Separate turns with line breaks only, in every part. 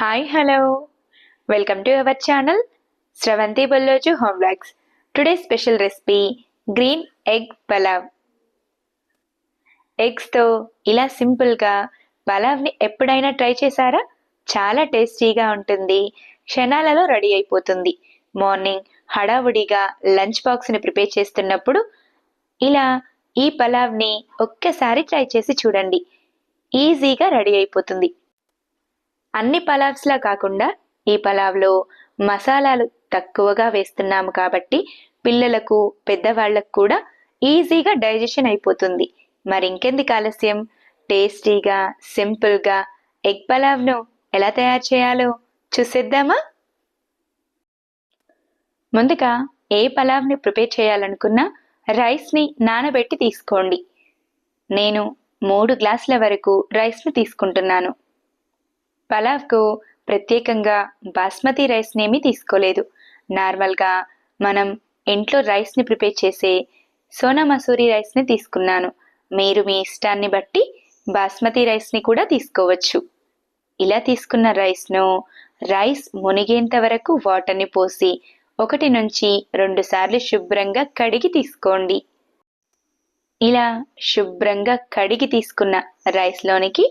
Hi hello welcome to our channel Sravanthi Bolloju home blogs today special recipe green egg pulao ఎగ్స్తో ఇలా సింపుల్గా పలావ్ని ఎప్పుడైనా try చేశారా? చాలా టేస్టీగా ఉంటుంది. క్షణాలలో రెడీ అయిపోతుంది. మార్నింగ్ హడావుడిగా లంచ్ బాక్స్ని ప్రిపేర్ చేస్తున్నప్పుడు ఇలా ఈ పలావ్ని ఒక్కసారి ట్రై చేసి చూడండి. ఈజీగా రెడీ అయిపోతుంది. అన్ని పలావ్స్లా కాకుండా ఈ పలావ్లో మసాలాలు తక్కువగా వేస్తున్నాము కాబట్టి పిల్లలకు పెద్దవాళ్ళకు కూడా ఈజీగా డైజెషన్ అయిపోతుంది. మరి ఇంకెందుకు ఆలస్యం? టేస్టీగా సింపుల్గా ఎగ్ పలావ్ను ఎలా తయారు చేయాలో చూసేద్దామా? ముందుగా ఏ పలావ్ని ప్రిపేర్ చేయాలనుకున్నా రైస్ని నానబెట్టి తీసుకోండి. నేను మూడు గ్లాసుల వరకు రైస్ని తీసుకుంటున్నాను. పలావ్కు ప్రత్యేకంగా బాస్మతి రైస్నేమీ తీసుకోలేదు. నార్మల్గా మనం ఇంట్లో రైస్ని ప్రిపేర్ చేసే సోనా మసూరి రైస్ని తీసుకున్నాను. మీరు మీ ఇష్టాన్ని బట్టి బాస్మతి రైస్ని కూడా తీసుకోవచ్చు. ఇలా తీసుకున్న రైస్ను రైస్ మునిగేంత వరకు వాటర్ని పోసి ఒకటి నుంచి రెండు సార్లు శుభ్రంగా కడిగి తీసుకోండి. ఇలా శుభ్రంగా కడిగి తీసుకున్న రైస్లోనికి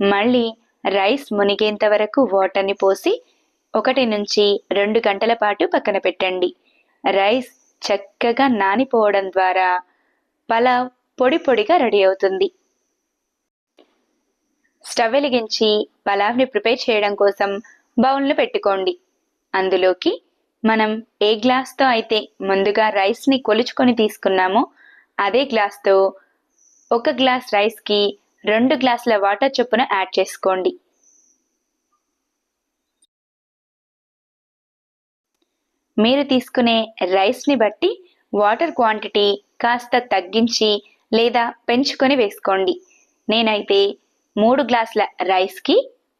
మళ్ళీ రైస్ మునిగేంత వరకు వాటర్ని పోసి ఒకటి నుంచి రెండు గంటల పాటు పక్కన పెట్టండి. రైస్ చక్కగా నానిపోవడం ద్వారా పలావ్ పొడి పొడిగా రెడీ అవుతుంది. స్టవ్ వెలిగించి పలావ్ని ప్రిపేర్ చేయడం కోసం బౌన్లు పెట్టుకోండి. అందులోకి మనం ఏ గ్లాస్తో అయితే ముందుగా రైస్ని కొలుచుకొని తీసుకున్నామో అదే గ్లాస్తో ఒక గ్లాస్ రైస్కి రెండు గ్లాసుల వాటర్ చొప్పున యాడ్ చేసుకోండి. మీరు తీసుకునే రైస్ని బట్టి వాటర్ క్వాంటిటీ కాస్త తగ్గించి లేదా పెంచుకొని వేసుకోండి. నేనైతే మూడు గ్లాసుల రైస్కి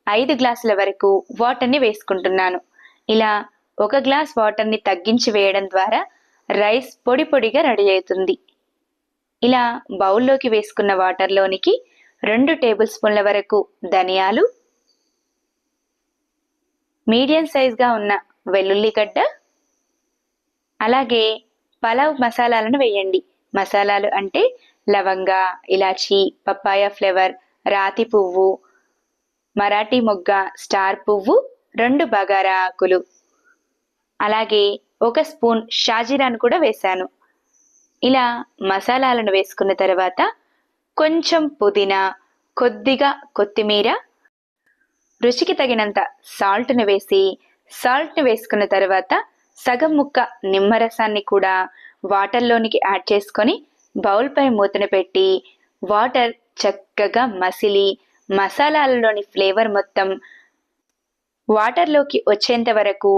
ఐదు గ్లాసుల వరకు వాటర్ని వేసుకుంటున్నాను. ఇలా ఒక గ్లాస్ వాటర్ని తగ్గించి వేయడం ద్వారా రైస్ పొడి పొడిగా రెడీ అవుతుంది. ఇలా బౌల్లోకి వేసుకున్న వాటర్లోనికి రెండు టేబుల్ స్పూన్ల వరకు ధనియాలు మీడియం సైజ్గా ఉన్న వెల్లుల్లిగడ్డ అలాగే పలావ్ మసాలాలను వేయండి. మసాలాలు అంటే లవంగ ఇలాచి పప్పాయ ఫ్లేవర్ రాతి పువ్వు మరాఠీ మొగ్గ స్టార్ పువ్వు రెండు బగారా ఆకులు. అలాగే ఒక స్పూన్ షాజీరాను కూడా వేశాను. ఇలా మసాలాలను వేసుకున్న తర్వాత కొంచెం పుదీనా కొద్దిగా కొత్తిమీర రుచికి తగినంత సాల్ట్ని వేసి సాల్ట్ని వేసుకున్న తర్వాత సగం ముక్క నిమ్మరసాన్ని కూడా వాటర్లోనికి యాడ్ చేసుకొని బౌల్పై మూతను పెట్టి వాటర్ చక్కగా మసిలి మసాలాలలోని ఫ్లేవర్ మొత్తం వాటర్లోకి వచ్చేంత వరకు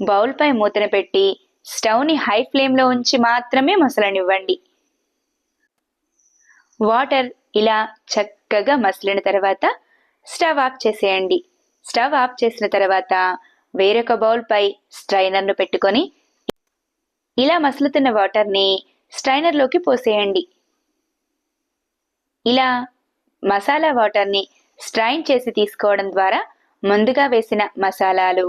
బౌల్పై మూతను పెట్టి స్టవ్ని హై ఫ్లేమ్లో ఉంచి మాత్రమే మసలనివ్వండి. వాటర్ ఇలా చక్కగా మసిలిన తర్వాత స్టవ్ ఆఫ్ చేసేయండి. స్టవ్ ఆఫ్ చేసిన తర్వాత వేరొక బౌల్పై స్ట్రైనర్ను పెట్టుకొని ఇలా మసులుతున్న వాటర్ని స్ట్రైనర్లోకి పోసేయండి. ఇలా మసాలా వాటర్ని స్ట్రైన్ చేసి తీసుకోవడం ద్వారా ముందుగా వేసిన మసాలాలు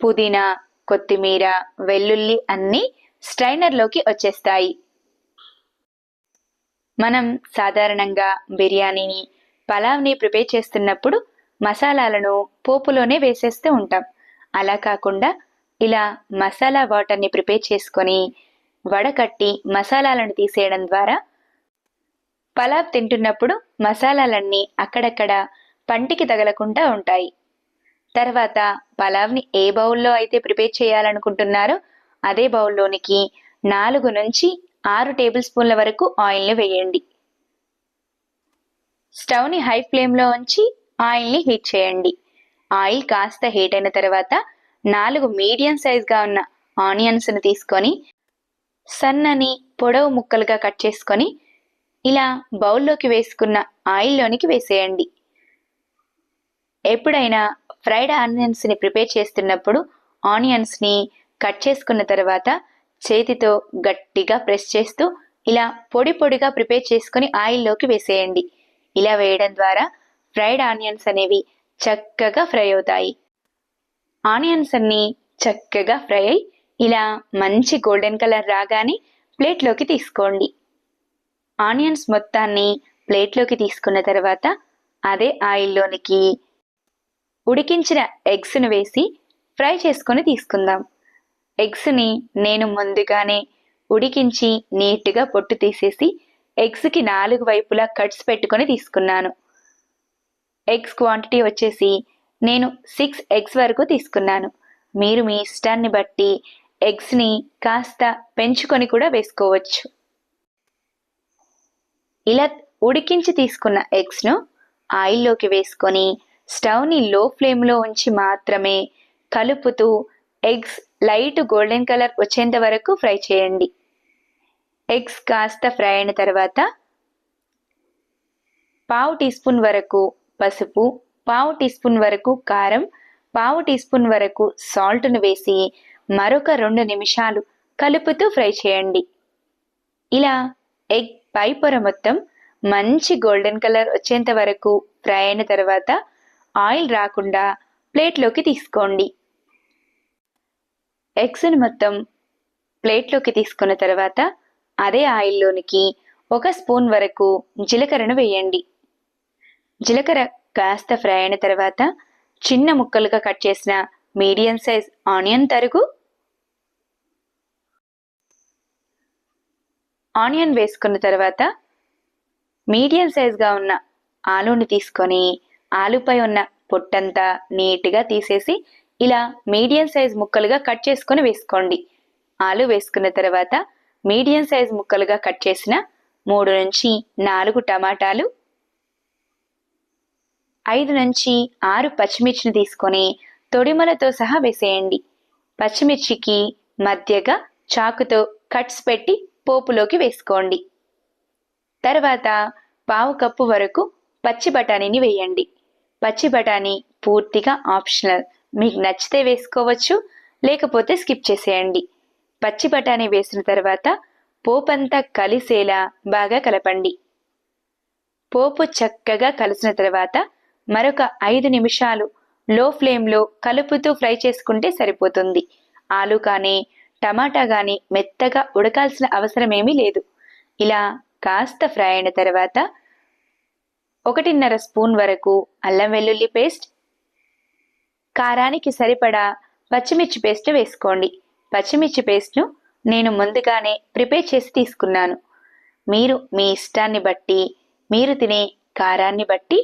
పుదీనా కొత్తిమీర వెల్లుల్లి అన్నీ స్ట్రైనర్లోకి వచ్చేస్తాయి. మనం సాధారణంగా బిర్యానీని పలావ్ని ప్రిపేర్ చేస్తున్నప్పుడు మసాలాలను పోపులోనే వేసేస్తూ ఉంటాం. అలా కాకుండా ఇలా మసాలా వాటర్ని ప్రిపేర్ చేసుకొని వడకట్టి మసాలాలను తీసేయడం ద్వారా పలావ్ తింటున్నప్పుడు మసాలాలన్నీ అక్కడక్కడ పంటికి తగలకుండా ఉంటాయి. తర్వాత పలావ్ని ఏ బౌల్లో అయితే ప్రిపేర్ చేయాలనుకుంటున్నారో అదే బౌల్లోనికి నాలుగు నుంచి ఆరు టేబుల్ స్పూన్ల వరకు ఆయిల్ని వేయండి. స్టవ్ని హై ఫ్లేమ్లో ఉంచి ఆయిల్ని హీట్ చేయండి. ఆయిల్ కాస్త హీట్ అయిన తర్వాత నాలుగు మీడియం సైజ్గా ఉన్న ఆనియన్స్ని తీసుకొని సన్నని పొడవు ముక్కలుగా కట్ చేసుకొని ఇలా బౌల్లోకి వేసుకున్న ఆయిల్లోనికి వేసేయండి. ఎప్పుడైనా ఫ్రైడ్ ఆనియన్స్ని ప్రిపేర్ చేస్తున్నప్పుడు ఆనియన్స్ని కట్ చేసుకున్న తర్వాత చేతితో గట్టిగా ప్రెస్ చేస్తూ ఇలా పొడి పొడిగా ప్రిపేర్ చేసుకుని ఆయిల్లోకి వేసేయండి. ఇలా వేయడం ద్వారా ఫ్రైడ్ ఆనియన్స్ అనేవి చక్కగా ఫ్రై అవుతాయి. ఆనియన్స్ అన్ని చక్కగా ఫ్రై అయి ఇలా మంచి గోల్డెన్ కలర్ రాగానే ప్లేట్లోకి తీసుకోండి. ఆనియన్స్ మొత్తాన్ని ప్లేట్లోకి తీసుకున్న తర్వాత అదే ఆయిల్లోనికి ఉడికించిన ఎగ్స్ను వేసి ఫ్రై చేసుకొని తీసుకుందాం. ఎగ్స్ని నేను ముందుగానే ఉడికించి నీట్గా పొట్టు తీసేసి ఎగ్స్కి నాలుగు వైపులా కట్స్ పెట్టుకొని తీసుకున్నాను. ఎగ్స్ క్వాంటిటీ వచ్చేసి నేను సిక్స్ ఎగ్స్ వరకు తీసుకున్నాను. మీరు మీ ఇష్టాన్ని బట్టి ఎగ్స్ని కాస్త పెంచుకొని కూడా వేసుకోవచ్చు. ఇలా ఉడికించి తీసుకున్న ఎగ్స్ను ఆయిల్లోకి వేసుకొని స్టవ్ని లో ఫ్లేమ్లో ఉంచి మాత్రమే కలుపుతూ ఎగ్స్ లైట్ గోల్డెన్ కలర్ వచ్చేంత వరకు ఫ్రై చేయండి. ఎగ్స్ కాస్త ఫ్రై అయిన తర్వాత పావు టీ స్పూన్ వరకు పసుపు పావు టీ స్పూన్ వరకు కారం పావు టీ స్పూన్ వరకు సాల్ట్ను వేసి మరొక రెండు నిమిషాలు కలుపుతూ ఫ్రై చేయండి. ఇలా ఎగ్ పై పొర మొత్తం మంచి గోల్డెన్ కలర్ వచ్చేంత వరకు ఫ్రై అయిన తర్వాత ఆయిల్ రాకుండా ప్లేట్లోకి తీసుకోండి. ఎగ్స్ని మొత్తం ప్లేట్లోకి తీసుకున్న తర్వాత అదే ఆయిల్లోనికి ఒక స్పూన్ వరకు జీలకర్రను వేయండి. జీలకర్ర కాస్త ఫ్రై అయిన తర్వాత చిన్న ముక్కలుగా కట్ చేసిన మీడియం సైజ్ ఆనియన్ తరుగు. ఆనియన్ వేసుకున్న తర్వాత మీడియం సైజ్గా ఉన్న ఆలూని తీసుకొని ఆలుపై ఉన్న పొట్టంతా నీట్గా తీసేసి ఇలా మీడియం సైజ్ ముక్కలుగా కట్ చేసుకొని వేసుకోండి. ఆలు వేసుకున్న తర్వాత మీడియం సైజ్ ముక్కలుగా కట్ చేసిన మూడు నుంచి నాలుగు టమాటాలు ఐదు నుంచి ఆరు పచ్చిమిర్చిని తీసుకొని తొడిమలతో సహా వేసేయండి. పచ్చిమిర్చికి మధ్యగా చాకుతో కట్స్ పెట్టి పోపులోకి వేసుకోండి. తర్వాత పావు కప్పు వరకు పచ్చి బఠానీని వేయండి. పచ్చి బఠానీ పూర్తిగా ఆప్షనల్ మీకు నచ్చితే వేసుకోవచ్చు లేకపోతే స్కిప్ చేసేయండి. పచ్చి బఠానీ వేసిన తర్వాత పోపంతా కలిసేలా బాగా కలపండి. పోపు చక్కగా కలిసిన తర్వాత మరొక ఐదు నిమిషాలు లో ఫ్లేమ్లో కలుపుతూ ఫ్రై చేసుకుంటే సరిపోతుంది. ఆలు కానీ టమాటా కానీ మెత్తగా ఉడకాల్సిన అవసరమేమీ లేదు. ఇలా కాస్త ఫ్రై అయిన తర్వాత ఒకటిన్నర స్పూన్ వరకు అల్లం వెల్లుల్లి పేస్ట్ కారానికి సరిపడా పచ్చిమిర్చి పేస్ట్ వేసుకోండి. పచ్చిమిర్చి పేస్ట్ను నేను ముందుగానే ప్రిపేర్ చేసి తీసుకున్నాను. మీరు మీ ఇష్టాన్ని బట్టి మీరు తినే కారాన్ని బట్టి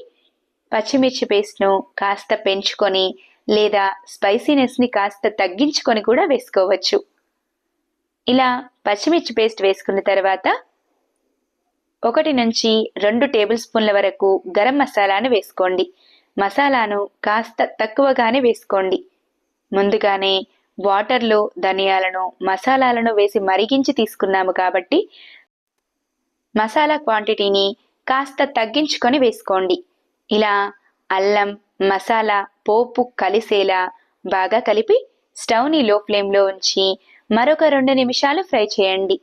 పచ్చిమిర్చి పేస్ట్ను కాస్త పెంచుకొని లేదా స్పైసీనెస్ని కాస్త తగ్గించుకొని కూడా వేసుకోవచ్చు. ఇలా పచ్చిమిర్చి పేస్ట్ వేసుకున్న తర్వాత ఒకటి నుంచి రెండు టేబుల్ స్పూన్ల వరకు గరం మసాలాను వేసుకోండి. మసాలాను కాస్త తక్కువగానే వేసుకోండి. ముందుగానే వాటర్లో ధనియాలను మసాలాలను వేసి మరిగించి తీసుకున్నాము కాబట్టి మసాలా క్వాంటిటీని కాస్త తగ్గించుకొని వేసుకోండి. ఇలా అల్లం మసాలా పోపు కలిసేలా బాగా కలిపి స్టవ్ని లో ఫ్లేమ్లో ఉంచి మరొక రెండు నిమిషాలు ఫ్రై చేయండి.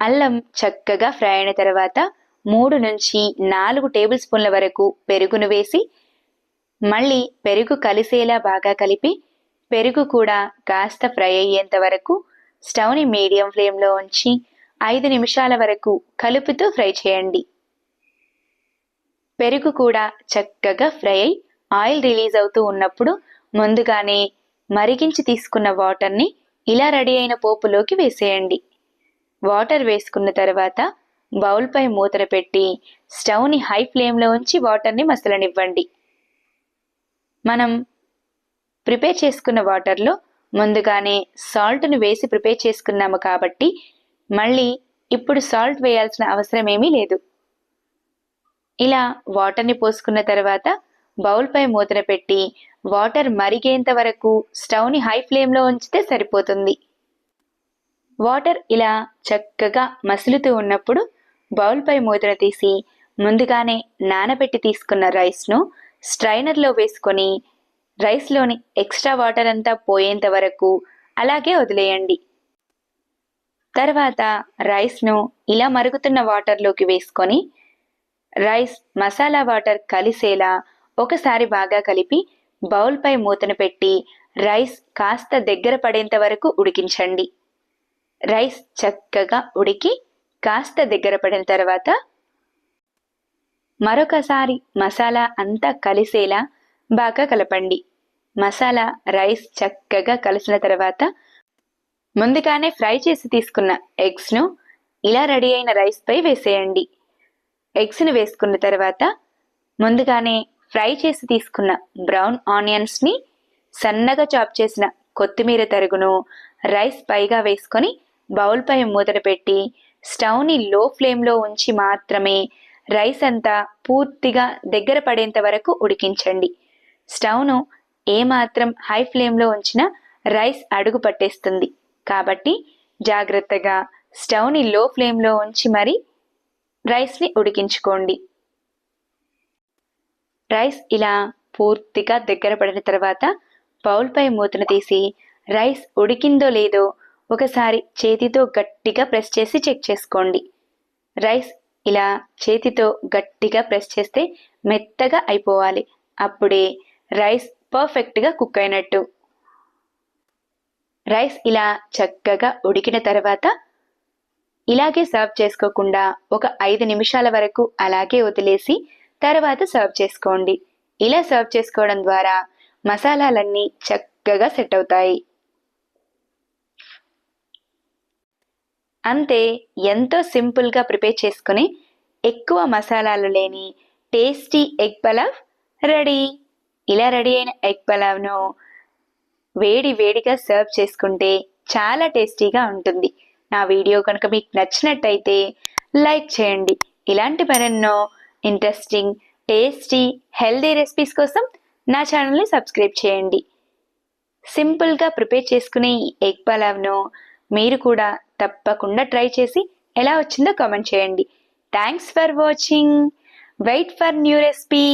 అల్లం చక్కగా ఫ్రై అయిన తర్వాత మూడు నుంచి నాలుగు టేబుల్ స్పూన్ల వరకు పెరుగును వేసి మళ్ళీ పెరుగు కలిసేలా బాగా కలిపి పెరుగు కూడా కాస్త ఫ్రై అయ్యేంత వరకు స్టవ్ని మీడియం ఫ్లేమ్లో ఉంచి ఐదు నిమిషాల వరకు కలుపుతూ ఫ్రై చేయండి. పెరుగు కూడా చక్కగా ఫ్రై అయి ఆయిల్ రిలీజ్ అవుతూ ఉన్నప్పుడు ముందుగానే మరిగించి తీసుకున్న వాటర్ని ఇలా రెడీ అయిన పోపులోకి వేసేయండి. వాటర్ వేసుకున్న తర్వాత బౌల్పై మూతన పెట్టి స్టవ్ని హై ఫ్లేమ్లో ఉంచి వాటర్ని మసలనివ్వండి. మనం ప్రిపేర్ చేసుకున్న వాటర్లో ముందుగానే సాల్ట్ను వేసి ప్రిపేర్ చేసుకున్నాము కాబట్టి మళ్ళీ ఇప్పుడు సాల్ట్ వేయాల్సిన అవసరం ఏమీ లేదు. ఇలా వాటర్ని పోసుకున్న తర్వాత బౌల్పై మూతన పెట్టి వాటర్ మరిగేంత వరకు స్టవ్ని హై ఫ్లేమ్లో ఉంచితే సరిపోతుంది. వాటర్ ఇలా చక్కగా మసులుతూ ఉన్నప్పుడు బౌల్పై మూతన తీసి ముందుగానే నానబెట్టి తీసుకున్న రైస్ను స్ట్రైనర్లో వేసుకొని రైస్లోని ఎక్స్ట్రా వాటర్ అంతా పోయేంత వరకు అలాగే వదిలేయండి. తర్వాత రైస్ను ఇలా మరుగుతున్న వాటర్లోకి వేసుకొని రైస్ మసాలా వాటర్ కలిసేలా ఒకసారి బాగా కలిపి బౌల్పై మూతను పెట్టి రైస్ కాస్త దగ్గర పడేంత వరకు ఉడికించండి. రైస్ చక్కగా ఉడికి కాస్త దగ్గర పడిన తర్వాత మరొకసారి మసాలా అంతా కలిసేలా బాగా కలపండి. మసాలా రైస్ చక్కగా కలిసిన తర్వాత ముందుగానే ఫ్రై చేసి తీసుకున్న ఎగ్స్ను ఇలా రెడీ అయిన రైస్పై వేసేయండి. ఎగ్స్ని వేసుకున్న తర్వాత ముందుగానే ఫ్రై చేసి తీసుకున్న బ్రౌన్ ఆనియన్స్ని సన్నగా చాప్ చేసిన కొత్తిమీర తరుగును రైస్ పైగా వేసుకొని బౌల్పై మూతన పెట్టి స్టవ్ని లో ఫ్లేమ్లో ఉంచి మాత్రమే రైస్ అంతా పూర్తిగా దగ్గర పడేంత వరకు ఉడికించండి. స్టవ్ను ఏమాత్రం హై ఫ్లేమ్లో ఉంచినా రైస్ అడుగు పట్టేస్తుంది. కాబట్టి జాగ్రత్తగా స్టవ్ని లో ఫ్లేమ్లో ఉంచి మరి రైస్ని ఉడికించుకోండి. రైస్ ఇలా పూర్తిగా దగ్గర పడిన తర్వాత బౌల్పై మూతను తీసి రైస్ ఉడికిందో లేదో ఒకసారి చేతితో గట్టిగా ప్రెస్ చేసి చెక్ చేసుకోండి. రైస్ ఇలా చేతితో గట్టిగా ప్రెస్ చేస్తే మెత్తగా అయిపోవాలి. అప్పుడే రైస్ పర్ఫెక్ట్గా కుక్ అయినట్టు. రైస్ ఇలా చక్కగా ఉడికిన తర్వాత ఇలాగే సర్వ్ చేసుకోకుండా ఒక ఐదు నిమిషాల వరకు అలాగే వదిలేసి తర్వాత సర్వ్ చేసుకోండి. ఇలా సర్వ్ చేసుకోవడం ద్వారా మసాలాలన్నీ చక్కగా సెట్ అవుతాయి. అంతే ఎంతో సింపుల్గా ప్రిపేర్ చేసుకుని ఎక్కువ మసాలాలు లేని టేస్టీ ఎగ్ పలావ్ రెడీ. ఇలా రెడీ అయిన ఎగ్ పలావ్ను వేడి వేడిగా సర్వ్ చేసుకుంటే చాలా టేస్టీగా ఉంటుంది. నా వీడియో కనుక మీకు నచ్చినట్టయితే లైక్ చేయండి. ఇలాంటి మరెన్నో ఇంట్రెస్టింగ్ టేస్టీ హెల్దీ రెసిపీస్ కోసం నా ఛానల్ని సబ్స్క్రైబ్ చేయండి. సింపుల్గా ప్రిపేర్ చేసుకునే ఈ ఎగ్ పలావ్ను మీరు కూడా తప్పకుండా ట్రై చేసి ఎలా వచ్చిందో కామెంట్ చేయండి. Thanks for watching wait for new recipe